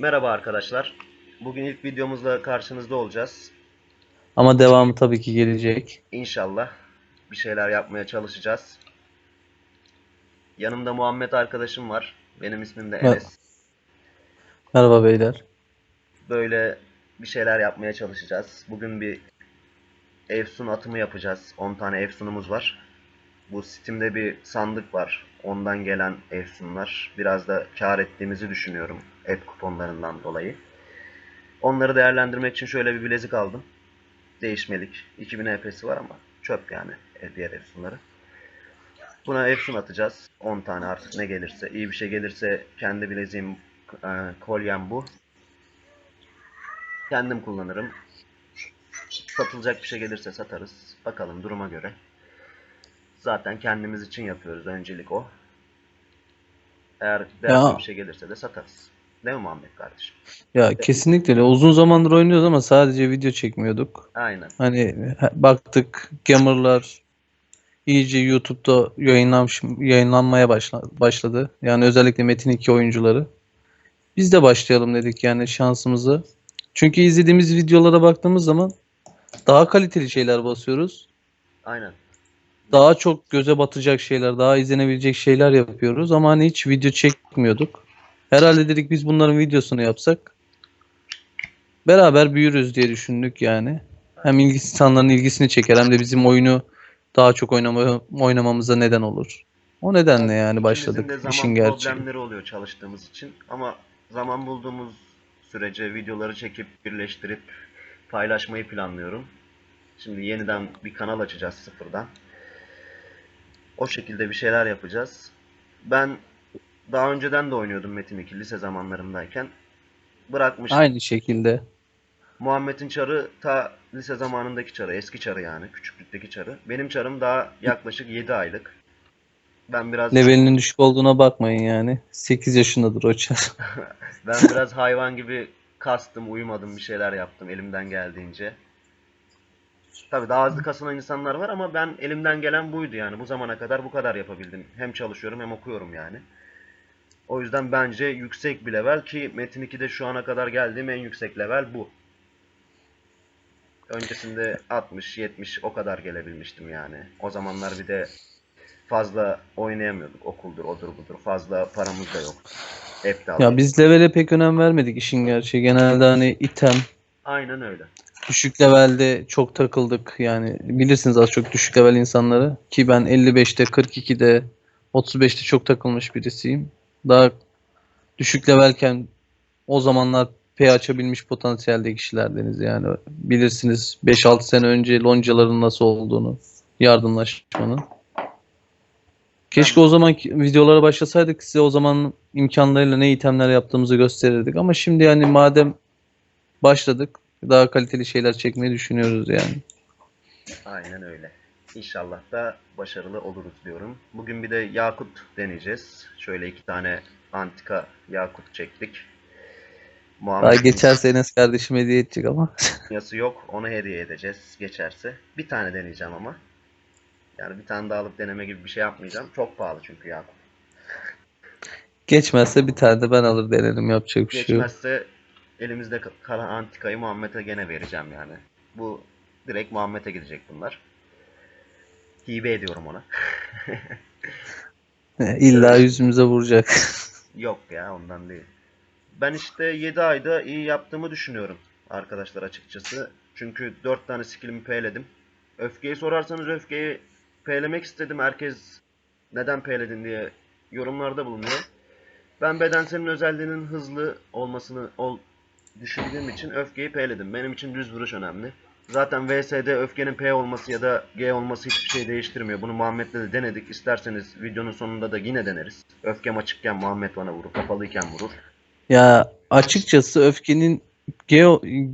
Merhaba arkadaşlar. Bugün ilk videomuzla karşınızda olacağız. Ama devamı tabii ki gelecek. İnşallah bir şeyler yapmaya çalışacağız. Yanımda Muhammed arkadaşım var. Benim ismim de Enes. Merhaba beyler. Böyle bir şeyler yapmaya çalışacağız. Bugün bir Efsun atımı yapacağız. 10 tane Efsun'umuz var. Bu Steam'de bir sandık var. Ondan gelen Efsun'lar. Biraz da kar ettiğimizi düşünüyorum. Et kuponlarından dolayı. Onları değerlendirmek için şöyle bir bilezik aldım. Değişmelik. 2000 EP'si var ama çöp yani diğer Efsun'ları. Buna Efsun atacağız. 10 tane artık ne gelirse. İyi bir şey gelirse kendi bileziğim, e, kolyem bu. Kendim kullanırım. Satılacak bir şey gelirse satarız. Bakalım duruma göre. Zaten kendimiz için yapıyoruz. Öncelik o. Eğer değerli bir şey gelirse de satarız. Değil mi Muhammed kardeşim? Ya kesinlikle öyle. Uzun zamandır oynuyoruz ama sadece video çekmiyorduk. Aynen. Hani baktık gamerlar iyice YouTube'da yayınlanmış, yayınlanmaya başla- başladı. Yani özellikle Metin 2 oyuncuları. Biz de başlayalım dedik yani şansımızı. Çünkü izlediğimiz videolara baktığımız zaman daha kaliteli şeyler basıyoruz. Aynen. Daha çok göze batacak şeyler, daha izlenebilecek şeyler yapıyoruz ama hani hiç video çekmiyorduk. Herhalde dedik biz bunların videosunu yapsak beraber büyürüz diye düşündük yani. Hem ilgi insanların ilgisini çeker hem de bizim oyunu daha çok oynama, oynamamıza neden olur. O nedenle yani başladık de zaman işin gerçeği. problemleri oluyor çalıştığımız için ama zaman bulduğumuz sürece videoları çekip birleştirip paylaşmayı planlıyorum. Şimdi yeniden bir kanal açacağız sıfırdan. O şekilde bir şeyler yapacağız. Ben daha önceden de oynuyordum Metin 2 lise zamanlarımdayken. Bırakmıştım. Aynı şekilde. Muhammed'in çarı ta lise zamanındaki çarı, eski çarı yani, küçüklükteki çarı. Benim çarım daha yaklaşık 7 aylık. Ben biraz Levelinin düşük olduğuna bakmayın yani. 8 yaşındadır o çar. ben biraz hayvan gibi kastım, uyumadım, bir şeyler yaptım elimden geldiğince. Tabii daha hızlı kasılan insanlar var ama ben elimden gelen buydu yani. Bu zamana kadar bu kadar yapabildim. Hem çalışıyorum hem okuyorum yani. O yüzden bence yüksek bir level ki Metin 2'de şu ana kadar geldiğim en yüksek level bu. Öncesinde 60, 70 o kadar gelebilmiştim yani. O zamanlar bir de fazla oynayamıyorduk. Okuldur, odur budur. Fazla paramız da yoktu. Hep de Ya alıyorduk. biz levele pek önem vermedik işin gerçeği. Genelde hani item, Aynen öyle. Düşük levelde çok takıldık. Yani bilirsiniz az çok düşük level insanları. Ki ben 55'te 42'de 35'te çok takılmış birisiyim. Daha düşük levelken o zamanlar P açabilmiş potansiyelde kişilerdeniz. Yani bilirsiniz 5-6 sene önce loncaların nasıl olduğunu yardımlaşmanın. Keşke o zaman videolara başlasaydık. Size o zaman imkanlarıyla ne itemler yaptığımızı gösterirdik. Ama şimdi yani madem başladık daha kaliteli şeyler çekmeyi düşünüyoruz yani. Aynen öyle. İnşallah da başarılı oluruz diyorum. Bugün bir de yakut deneyeceğiz. Şöyle iki tane antika yakut çektik. Daha Muhammed'in geçerse Enes kardeşim hediye edecek ama. yası yok. Onu hediye edeceğiz geçerse. Bir tane deneyeceğim ama. Yani bir tane daha alıp deneme gibi bir şey yapmayacağım. Çok pahalı çünkü yakut. Geçmezse bir tane de ben alır denerim yapacak bir şey yok. Geçmezse elimizde kalan antikayı Muhammed'e gene vereceğim yani. Bu direkt Muhammed'e gidecek bunlar. Hibe ediyorum ona. İlla yüzümüze vuracak. Yok ya ondan değil. Ben işte 7 ayda iyi yaptığımı düşünüyorum arkadaşlar açıkçası. Çünkü 4 tane skillimi P'ledim. Öfkeyi sorarsanız öfkeyi P'lemek istedim. Herkes neden P'ledin diye yorumlarda bulunuyor. Ben bedenselin özelliğinin hızlı olmasını ol, düşündüğüm için öfkeyi P'ledim. Benim için düz vuruş önemli. Zaten VS'de öfkenin P olması ya da G olması hiçbir şey değiştirmiyor. Bunu Muhammed'le de denedik. İsterseniz videonun sonunda da yine deneriz. Öfkem açıkken Muhammed bana vurur, kapalıyken vurur. Ya açıkçası öfkenin G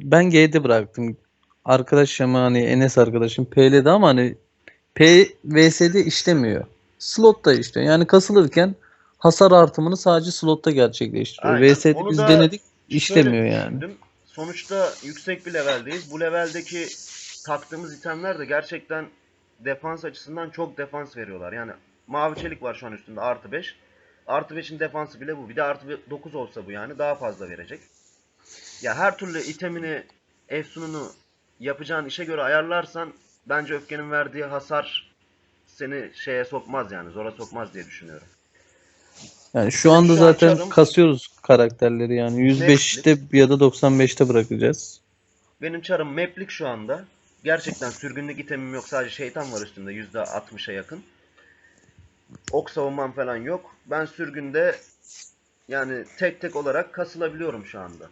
ben G'de bıraktım. Arkadaşım hani Enes arkadaşım P'ledi ama hani P VS'de işlemiyor. Slotta işliyor. Yani kasılırken hasar artımını sadece slotta gerçekleştiriyor. Aynen. VS'de Onu biz da denedik Şöyle işlemiyor yani. düşündüm. Sonuçta yüksek bir leveldeyiz. Bu leveldeki taktığımız itemler de gerçekten defans açısından çok defans veriyorlar. Yani mavi çelik var şu an üstünde artı 5. Artı 5'in defansı bile bu. Bir de artı 9 olsa bu yani daha fazla verecek. Ya her türlü itemini, efsununu yapacağın işe göre ayarlarsan bence öfkenin verdiği hasar seni şeye sokmaz yani zora sokmaz diye düşünüyorum. Yani şu anda Şu zaten çarım- kasıyoruz karakterleri yani 105'te ya da 95'te bırakacağız. Benim çarım maplik şu anda. Gerçekten sürgünlük itemim yok. Sadece şeytan var üstünde %60'a yakın. Ok savunmam falan yok. Ben sürgünde yani tek tek olarak kasılabiliyorum şu anda.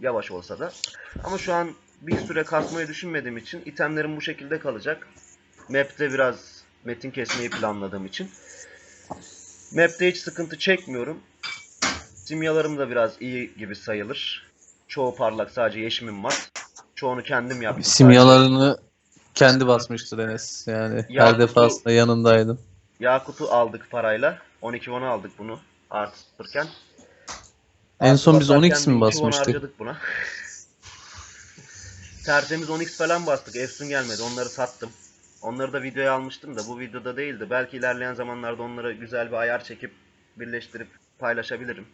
Yavaş olsa da. Ama şu an bir süre kasmayı düşünmediğim için itemlerim bu şekilde kalacak. Map'te biraz metin kesmeyi planladığım için. Map'te hiç sıkıntı çekmiyorum. Simyalarım da biraz iyi gibi sayılır. Çoğu parlak sadece yeşimim var. Çoğunu kendim yaptım. Simyalarını kendi basmıştır Enes. Yani Ya her defasında yanındaydım. Yakut'u aldık parayla. 12 won aldık bunu. Artı sıfırken. En Artı son biz basarken 10x mi 12 won basmıştık? harcadık buna. Tertemiz 10x falan bastık. Efsun gelmedi. Onları sattım. Onları da videoya almıştım da bu videoda değildi. Belki ilerleyen zamanlarda onlara güzel bir ayar çekip birleştirip paylaşabilirim.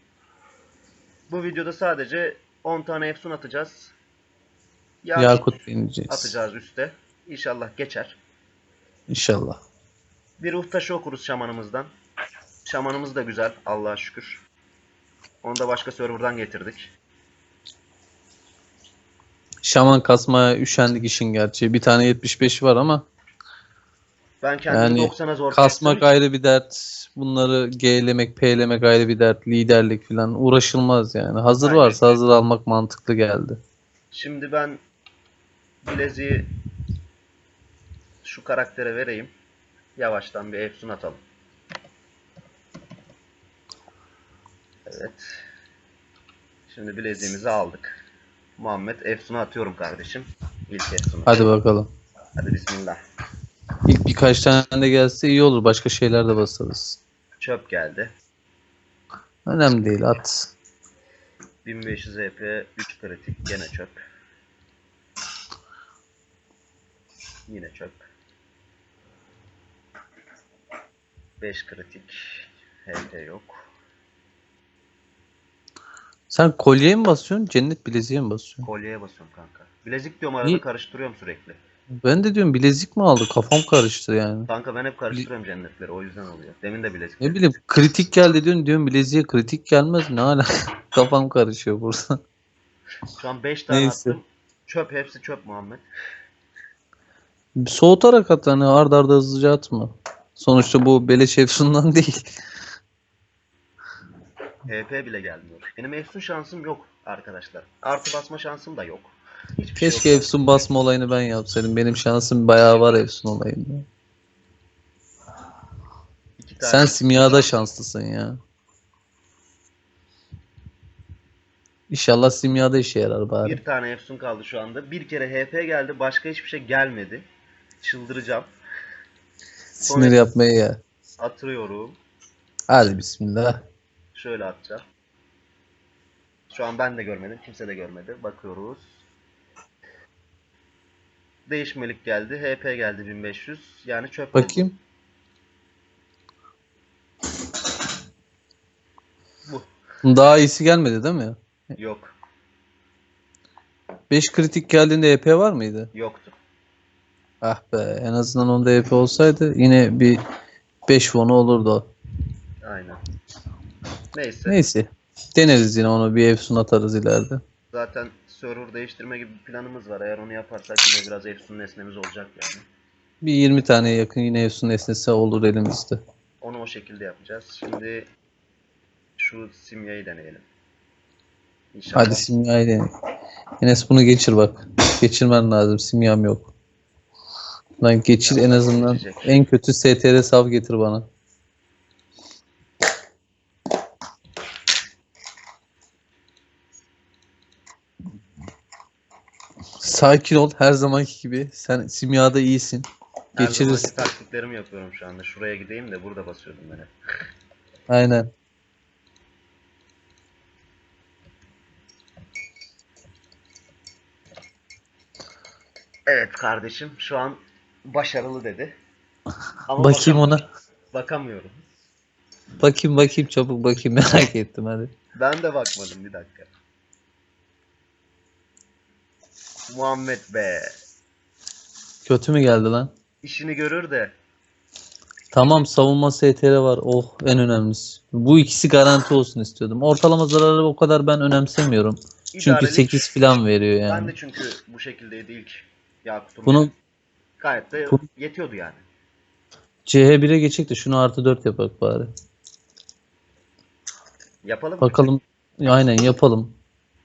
Bu videoda sadece 10 tane Efsun atacağız. Yakut Yakut bineceğiz. atacağız üste. İnşallah geçer. İnşallah. Bir ruh taşı okuruz şamanımızdan. Şamanımız da güzel Allah'a şükür. Onu da başka serverdan getirdik. Şaman kasmaya üşendik işin gerçeği. Bir tane 75 var ama Ben kendimi Yani 90'a zor kasmak kestim. ayrı bir dert. Bunları G'lemek, P'lemek ayrı bir dert. Liderlik falan uğraşılmaz yani. Hazır Aynen. varsa hazır almak mantıklı geldi. Şimdi ben bileziği şu karaktere vereyim. Yavaştan bir efsun atalım. Evet. Şimdi bileziğimizi aldık. Muhammed efsunu atıyorum kardeşim. İlk efsunu. Hadi bakalım. Hadi bismillah. İlk birkaç tane de gelse iyi olur. Başka şeyler de basarız. Çöp geldi. Önemli değil at. 1500 EP 3 kritik gene çöp. Yine çöp. 5 kritik HP yok. Sen kolyeye mi basıyorsun? Cennet bileziğe mi basıyorsun? Kolyeye basıyorum kanka. Bilezik diyorum arada Niye? karıştırıyorum sürekli. Ben de diyorum bilezik mi aldı? Kafam karıştı yani. Kanka ben hep karıştırıyorum cennetleri o yüzden oluyor. Demin de bilezik. Ne bileyim kritik geldi diyorsun diyorum bileziğe kritik gelmez ne hala kafam karışıyor burada. Şu an 5 tane Neyse. attım. Çöp hepsi çöp Muhammed. Soğutarak at hani ard arda hızlıca atma. Sonuçta bu beleş efsundan değil. HP bile gelmiyor. Benim efsun şansım yok arkadaşlar. Artı basma şansım da yok. Hiçbir Keşke şey efsun basma olayını ben yapsaydım. Benim şansım bayağı var efsun olayında. İki tane Sen simyada şanslısın ya. İnşallah simyada işe yarar bari. Bir tane Efsun kaldı şu anda. Bir kere HP geldi. Başka hiçbir şey gelmedi. Çıldıracağım. Sinir yapmaya ya. Atıyorum. Hadi bismillah. Şöyle atacağım. Şu an ben de görmedim. Kimse de görmedi. Bakıyoruz. Değişmelik geldi. HP geldi 1500. Yani çöp. Bakayım. Bu. Daha iyisi gelmedi değil mi? Yok. 5 kritik geldiğinde EP var mıydı? Yoktu. Ah be en azından onda EP olsaydı yine bir 5 wonu olurdu o. Aynen. Neyse. Neyse. Deneriz yine onu bir Efsun atarız ileride. Zaten server değiştirme gibi bir planımız var. Eğer onu yaparsak yine biraz Efsun nesnemiz olacak yani. Bir 20 taneye yakın yine Efsun nesnesi olur elimizde. Onu o şekilde yapacağız. Şimdi şu simyayı deneyelim. İnşallah. Hadi simyayı deneyelim. Enes bunu geçir bak. Geçirmen lazım. Simyam yok. Lan geçir en azından. En kötü STR sav getir bana. Sakin ol her zamanki gibi. Sen simyada iyisin. Her Geçiririz. zamanki taktiklerimi yapıyorum şu anda. Şuraya gideyim de burada basıyordum ben hep. Aynen. Evet kardeşim şu an başarılı dedi. Ama Bakayım ona. Bakamıyorum. Bakayım bakayım çabuk bakayım merak ettim hadi. Ben de bakmadım bir dakika. Muhammed be. Kötü mü geldi lan? İşini görür de. Tamam savunma STR var. Oh en önemlisi. Bu ikisi garanti olsun istiyordum. Ortalama zararı o kadar ben önemsemiyorum. Çünkü idarelik. 8 falan veriyor Ben yani. de çünkü bu şekildeydi ilk Yakut'um. Bunu Gayet de Bu- yetiyordu yani. CH1'e geçecek de şunu artı 4 yapak bari. Yapalım mı? Bakalım. Aynen yapalım.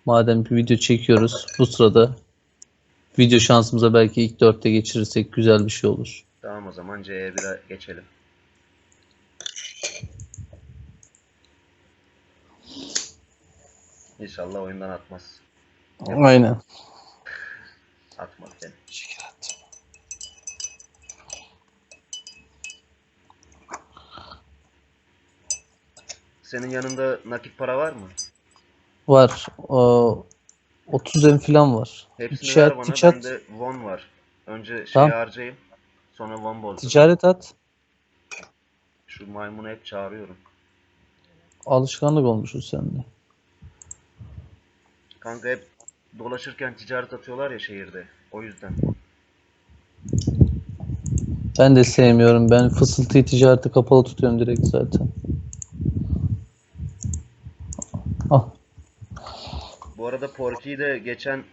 Madem bir video çekiyoruz bu sırada video şansımıza belki ilk 4'te geçirirsek güzel bir şey olur. Tamam o zaman C'ye geçelim. İnşallah oyundan atmaz. Aynen. Atmaz beni. Senin yanında nakit para var mı? Var. O 30 em falan var. Hepsini İki ver at, bana. iki at. Bende var. Önce şey Tamam. harcayayım. Sonra won bozdum. Ticaret at. Şu maymunu hep çağırıyorum. Alışkanlık olmuşuz sende. Kanka hep dolaşırken ticaret atıyorlar ya şehirde. O yüzden. Ben de sevmiyorum. Ben fısıltıyı ticareti kapalı tutuyorum direkt zaten. Ah, Bu arada Porky'yi de geçen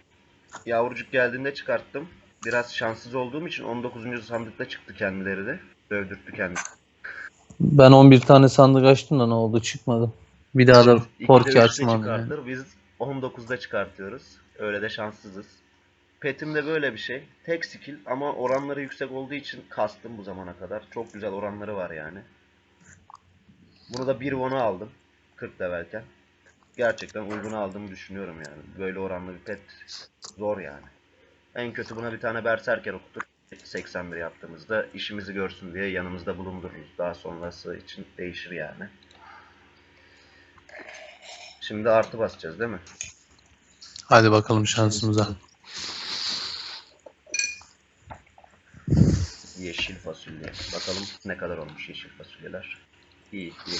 yavrucuk geldiğinde çıkarttım. Biraz şanssız olduğum için 19. sandıkta çıktı kendileri de. Dövdürttü kendini. ben 11 tane sandık açtım da ne oldu çıkmadı. Bir daha da Porky açmam yani. Biz 19'da çıkartıyoruz. Öyle de şanssızız. Petim de böyle bir şey. Tek skill ama oranları yüksek olduğu için kastım bu zamana kadar. Çok güzel oranları var yani. Bunu da 1 won'a aldım. 40 levelken. Gerçekten uygun aldığımı düşünüyorum yani. Böyle oranlı bir pet zor yani. En kötü buna bir tane berserker okutur. 81 yaptığımızda işimizi görsün diye yanımızda bulundururuz. Daha sonrası için değişir yani. Şimdi artı basacağız değil mi? Hadi bakalım şansımıza. Yeşil fasulye. Bakalım ne kadar olmuş yeşil fasulyeler. İyi, 7.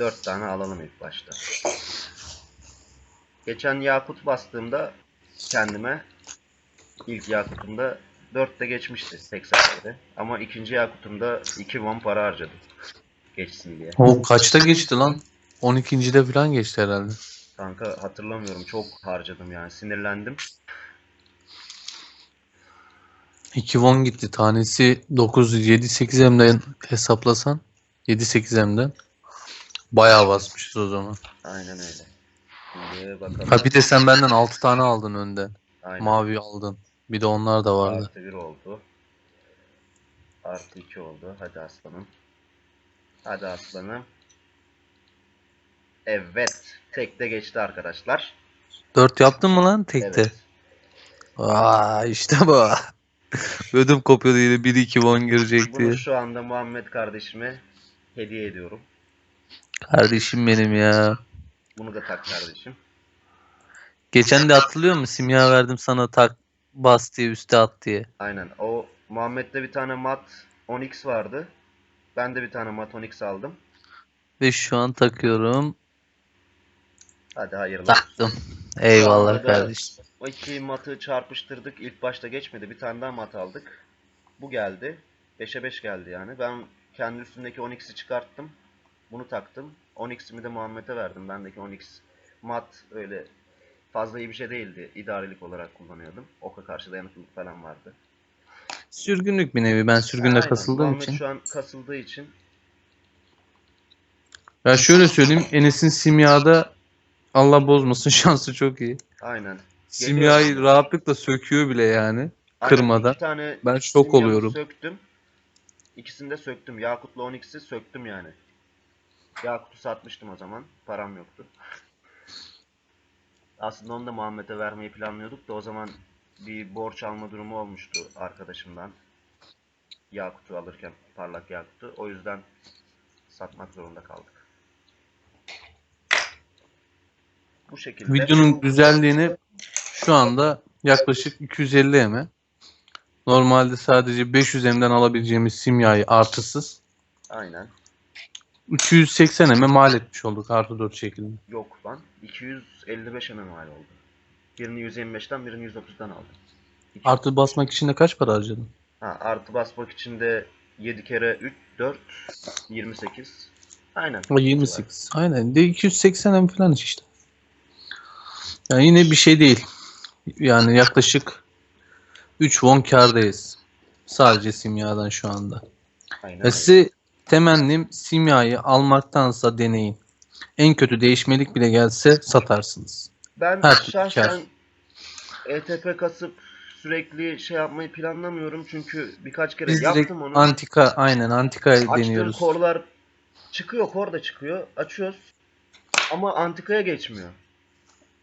4 tane alalım ilk başta. Geçen yakut bastığımda kendime ilk yakutumda 4'te geçmişti 80'lerde. Ama ikinci yakutumda 2 won para harcadım. Geçsin diye. O kaçta geçti lan? 12.de falan geçti herhalde. Kanka hatırlamıyorum çok harcadım yani sinirlendim. 2 won gitti. Tanesi 9 7 8 M'den hesaplasan 7 8 M'den bayağı basmışız o zaman. Aynen öyle. Şimdi bakalım. Ha bir de sen benden 6 tane aldın önden. Aynen. Mavi aldın. Bir de onlar da vardı. Artı 1 oldu. Artı 2 oldu. Hadi aslanım. Hadi aslanım. Evet. Tekte geçti arkadaşlar. 4 yaptın mı lan tekte? Evet. Aa işte bu. Ödüm kopuyordu yine 1 2 won girecek diye. Bunu şu anda Muhammed kardeşime hediye ediyorum. Kardeşim benim ya. Bunu da tak kardeşim. Geçen de hatırlıyor musun? Simya verdim sana tak bas diye üste at diye. Aynen. O Muhammed'de bir tane mat 10x vardı. Ben de bir tane mat 10x aldım. Ve şu an takıyorum. Hadi hayırlı. Taktım. Eyvallah kardeşim. O iki matı çarpıştırdık. İlk başta geçmedi. Bir tane daha mat aldık. Bu geldi. 5'e 5 geldi yani. Ben kendi üstümdeki 10x'i çıkarttım. Bunu taktım. 10x'imi de Muhammed'e verdim. Bendeki 10x mat öyle fazla iyi bir şey değildi. İdarelik olarak kullanıyordum. Oka karşı dayanıklılık falan vardı. Sürgünlük bir nevi. Ben sürgünde Aynen. kasıldığım Muhammed için. şu an kasıldığı için Ya şöyle söyleyeyim. Enes'in simyada Allah bozmasın şansı çok iyi. aynen. Simyayı rahatlıkla söküyor bile yani. Aynen, Kırmadan. iki tane Ben şok simyamı oluyorum. Söktüm. İkisini de söktüm. Yakut'la 10x'i söktüm yani. Yakut'u satmıştım o zaman. Param yoktu. Aslında onu da Muhammed'e vermeyi planlıyorduk da o zaman bir borç alma durumu olmuştu arkadaşımdan. Yakut'u alırken parlak Yakut'u. O yüzden satmak zorunda kaldık. Bu şekilde. Videonun güzelliğini şu anda yaklaşık 250 M. Normalde sadece 500 M'den alabileceğimiz simyayı artısız Aynen. 280 eme mal etmiş olduk artı 4 şeklinde. Yok lan. 255 mm mal oldu. Birini 125'ten birini 130'dan aldım. İki- Artı basmak için de kaç para harcadın? Ha, artı basmak için de 7 kere 3, 4, 28. Aynen. O 28. Aynen. De 280 em falan işte. Yani yine bir şey değil. Yani yaklaşık 3 won kârdayız. Sadece simyadan şu anda. Aynen. Ve size temennim simyayı almaktansa deneyin. En kötü değişmelik bile gelse satarsınız. Ben her şahsen. ETP kasıp sürekli şey yapmayı planlamıyorum çünkü birkaç kere Biz yaptım onu. antika aynen Açtığım deniyoruz. korlar çıkıyor, kor da çıkıyor. Açıyoruz. Ama antikaya geçmiyor.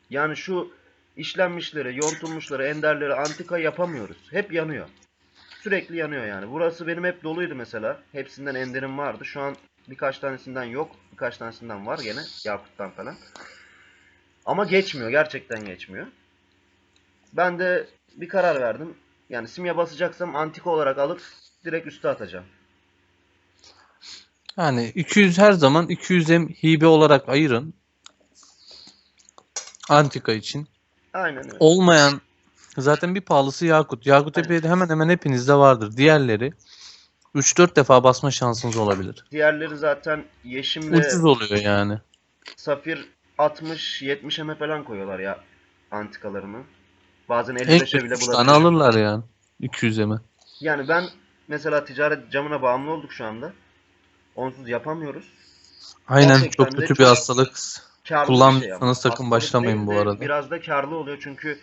Yani şu işlenmişleri, yontulmuşları, enderleri antika yapamıyoruz. Hep yanıyor. Sürekli yanıyor yani. Burası benim hep doluydu mesela. Hepsinden enderim vardı. Şu an birkaç tanesinden yok. Birkaç tanesinden var gene. Yakut'tan falan. Ama geçmiyor. Gerçekten geçmiyor. Ben de bir karar verdim. Yani simya basacaksam antika olarak alıp direkt üste atacağım. Yani 200 her zaman 200 em hibe olarak ayırın. Antika için. Aynen öyle. Olmayan zaten bir pahalısı Yakut. Yakut Aynen. epey hemen hemen hepinizde vardır. Diğerleri 3-4 defa basma şansınız olabilir. Diğerleri zaten Yeşim'le Ucuz oluyor yani. Safir 60-70 eme falan koyuyorlar ya antikalarını. Bazen En 55'e kötü bile 3 tane bulabiliyor. alırlar yani. 200 eme. Yani ben mesela ticaret camına bağımlı olduk şu anda. Onsuz yapamıyoruz. Aynen Gerçekten çok kötü bir hastalık. Bir Kullanmıyorsanız sakın başlamayın bu arada. Biraz da karlı oluyor çünkü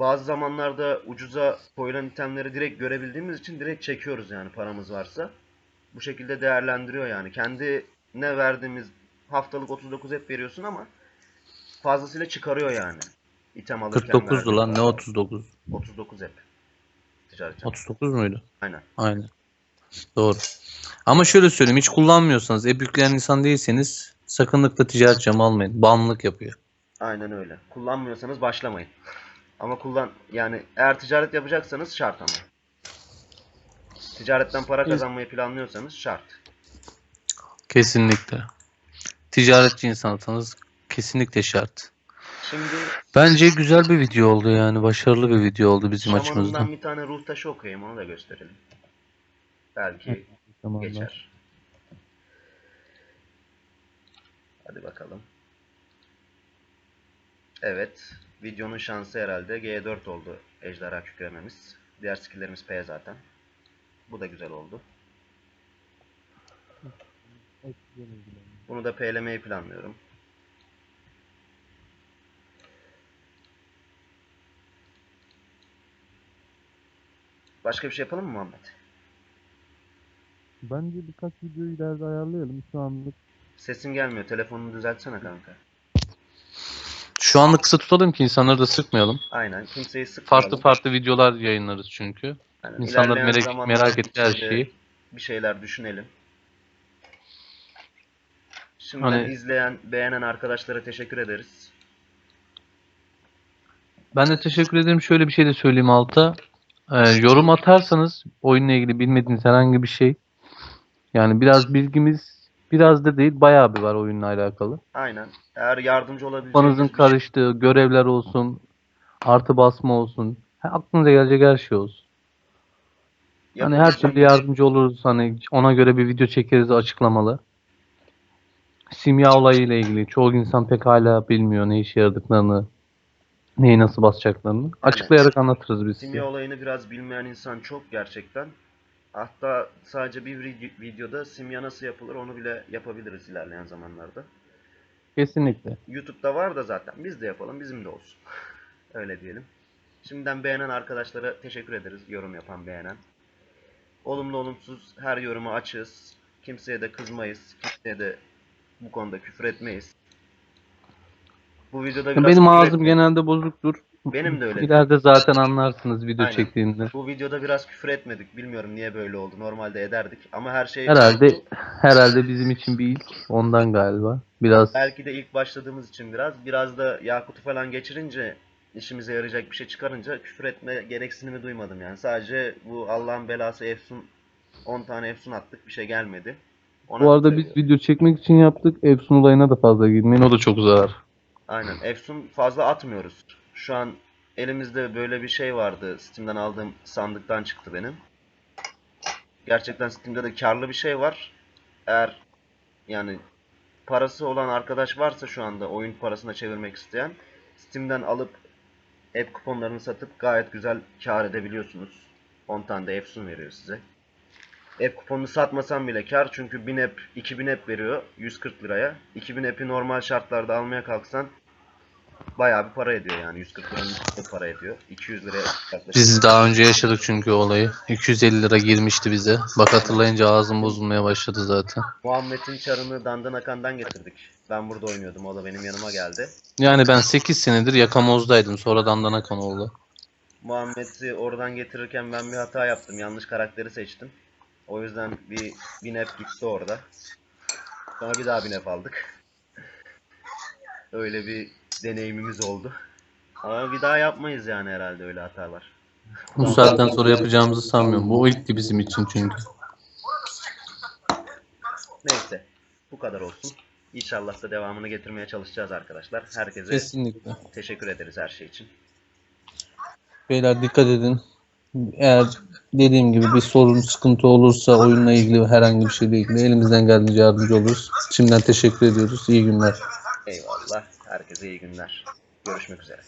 bazı zamanlarda ucuza koyulan itemleri direkt görebildiğimiz için direkt çekiyoruz yani paramız varsa. Bu şekilde değerlendiriyor yani. Kendine verdiğimiz haftalık 39 hep veriyorsun ama fazlasıyla çıkarıyor yani. İtem alırken 49'du verdiğin lan ne para. 39? 39 hep. Ticaret camı. 39 muydu? Aynen. Aynen. Doğru. Ama şöyle söyleyeyim hiç kullanmıyorsanız, yükleyen insan değilseniz sakınlıkla ticaret camı almayın. Bağımlılık yapıyor. Aynen öyle. Kullanmıyorsanız başlamayın. Ama kullan yani eğer ticaret yapacaksanız şart ama. Ticaretten para kazanmayı planlıyorsanız şart. Kesinlikle. Ticaretçi insansanız kesinlikle şart. Şimdi Bence güzel bir video oldu yani. Başarılı bir video oldu bizim şamanından açımızdan. bir tane ruh taşı okuyayım onu da gösterelim. Belki Zamanlar. geçer. Hadi bakalım. Evet. Videonun şansı herhalde G4 oldu ejderha kükrememiz. Diğer skilllerimiz P zaten. Bu da güzel oldu. Bunu da P'lemeyi planlıyorum. Başka bir şey yapalım mı Muhammed? Bence birkaç videoyu ileride ayarlayalım. Şu anlık Sesin gelmiyor. Telefonunu düzeltsene kanka. Şu anlık kısa tutalım ki insanları da sıkmayalım. Aynen. Kimseyi sıkmayalım. Farklı farklı videolar yayınlarız çünkü. Aynen. İnsanlar merak, merak etti her şeyi. Bir şeyler düşünelim. Şimdiden Hani- izleyen, beğenen arkadaşlara teşekkür ederiz. Ben de teşekkür ederim. Şöyle bir şey de söyleyeyim alta. Ee, yorum atarsanız oyunla ilgili bilmediğiniz herhangi bir şey. Yani biraz bilgimiz biraz da değil bayağı bir var oyunla alakalı. Aynen. Eğer yardımcı olabileceğiniz Kafanızın bir şey- karıştığı görevler olsun, artı basma olsun. ha, Aklınıza gelecek her şey olsun. Hani her türlü yardımcı oluruz. Hani ona göre bir video çekeriz açıklamalı. Simya olayı ile ilgili çoğu insan pek hala bilmiyor ne işe yaradıklarını, neyi nasıl basacaklarını. Açıklayarak anlatırız biz size. Simya olayını biraz bilmeyen insan çok gerçekten. Hatta sadece bir vide- videoda simya nasıl yapılır onu bile yapabiliriz ilerleyen zamanlarda. Kesinlikle. YouTube'da var da zaten. Biz de yapalım, bizim de olsun. Öyle diyelim. Şimdiden beğenen arkadaşlara teşekkür ederiz. Yorum yapan, beğenen. Olumlu olumsuz her yorumu açığız. Kimseye de kızmayız. Kimseye de bu konuda küfür etmeyiz. Bu videoda biraz Benim küfür ağzım etmeyin. genelde bozuktur. Benim de öyle. İleride zaten anlarsınız video Aynen. çektiğinde. Bu videoda biraz küfür etmedik. Bilmiyorum niye böyle oldu. Normalde ederdik. Ama her şey Herhalde herhalde bizim için bir ilk ondan galiba. Biraz Belki de ilk başladığımız için biraz. Biraz da Yakut'u falan geçirince işimize yarayacak bir şey çıkarınca küfür etme gereksinimi duymadım yani. Sadece bu Allah'ın belası Efsun 10 tane Efsun attık bir şey gelmedi. Ona Bu arada biz video çekmek için yaptık. Epson olayına da fazla girmeyin. O da çok zarar. Aynen. Efsun fazla atmıyoruz. Şu an elimizde böyle bir şey vardı. Steam'den aldığım sandıktan çıktı benim. Gerçekten Steam'de de karlı bir şey var. Eğer yani parası olan arkadaş varsa şu anda oyun parasına çevirmek isteyen Steam'den alıp app kuponlarını satıp gayet güzel kar edebiliyorsunuz. 10 tane de Efsun veriyor size. App kuponunu satmasan bile kar çünkü 1000 app 2000 app veriyor 140 liraya. 2000 app'i normal şartlarda almaya kalksan bayağı bir para ediyor yani 140 liranın üstünde para ediyor. 200 liraya yaklaşık. Biz daha önce yaşadık çünkü olayı. 250 lira girmişti bize. Bak hatırlayınca ağzım bozulmaya başladı zaten. Muhammed'in çarını Dandanakan'dan getirdik. Ben burada oynuyordum. O da benim yanıma geldi. Yani ben 8 senedir yakamozdaydım. Sonradan Danakan oldu. Muhammed'i oradan getirirken ben bir hata yaptım. Yanlış karakteri seçtim. O yüzden bir binep gitti orada. Sonra bir daha binep aldık. Öyle bir deneyimimiz oldu. Ama bir daha yapmayız yani herhalde öyle hatalar. Bu saatten sonra yapacağımızı sanmıyorum. Bu ilkti bizim için çünkü. Neyse. Bu kadar olsun. İnşallah da devamını getirmeye çalışacağız arkadaşlar. Herkese Kesinlikle. teşekkür ederiz her şey için. Beyler dikkat edin. Eğer dediğim gibi bir sorun, sıkıntı olursa oyunla ilgili herhangi bir şeyle ilgili elimizden geldiğince yardımcı oluruz. Şimdiden teşekkür ediyoruz. İyi günler. Eyvallah. Herkese iyi günler. Görüşmek üzere.